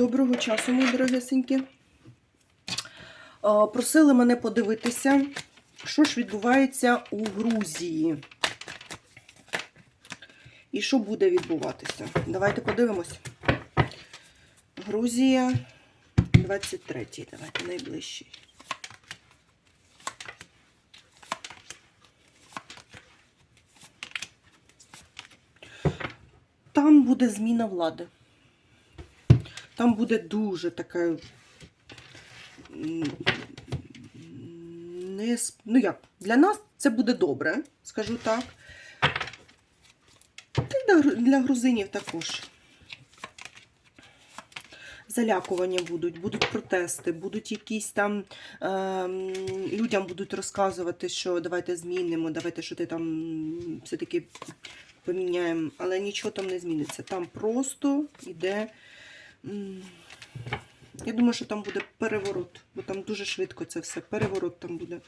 Доброго часу, мої дорогесенькі. Просили мене подивитися, що ж відбувається у Грузії. І що буде відбуватися. Давайте подивимось. Грузія 23-й. Давайте найближчий. Там буде зміна влади. Там буде дуже таке. Не, ну як, для нас це буде добре, скажу так. Та й для грузинів також. Залякування будуть, будуть протести, будуть якісь там ем, людям будуть розказувати, що давайте змінимо, давайте що ти там все-таки поміняємо, але нічого там не зміниться. Там просто йде. Я думаю, що там буде переворот, бо там дуже швидко це все. Переворот там буде.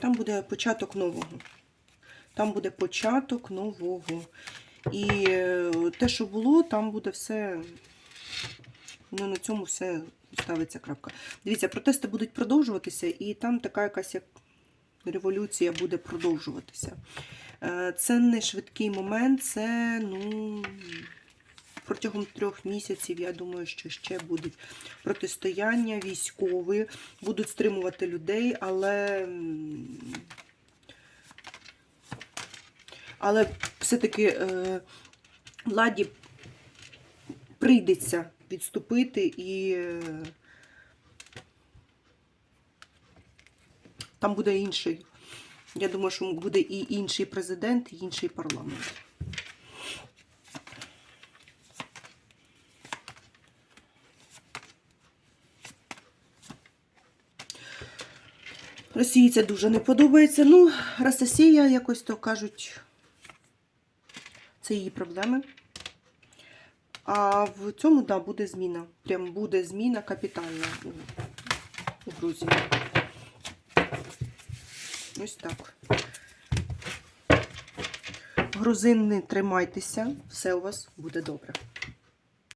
Там буде початок нового. Там буде початок нового. І е, те, що було, там буде все. Ну, на цьому все ставиться крапка. Дивіться, протести будуть продовжуватися, і там така якась як революція буде продовжуватися. Е, Це не швидкий момент, це ну, протягом трьох місяців, я думаю, що ще будуть протистояння військові, будуть стримувати людей, але, але все-таки е, владі прийдеться відступити і е, там буде інший. Я думаю, що буде і інший президент, і інший парламент. Росії це дуже не подобається. Ну, Росія, якось то кажуть, це її проблеми. А в цьому, да, буде зміна. Прям буде зміна капітальна у, Грузії. Ось так. Грузини, тримайтеся, все у вас буде добре.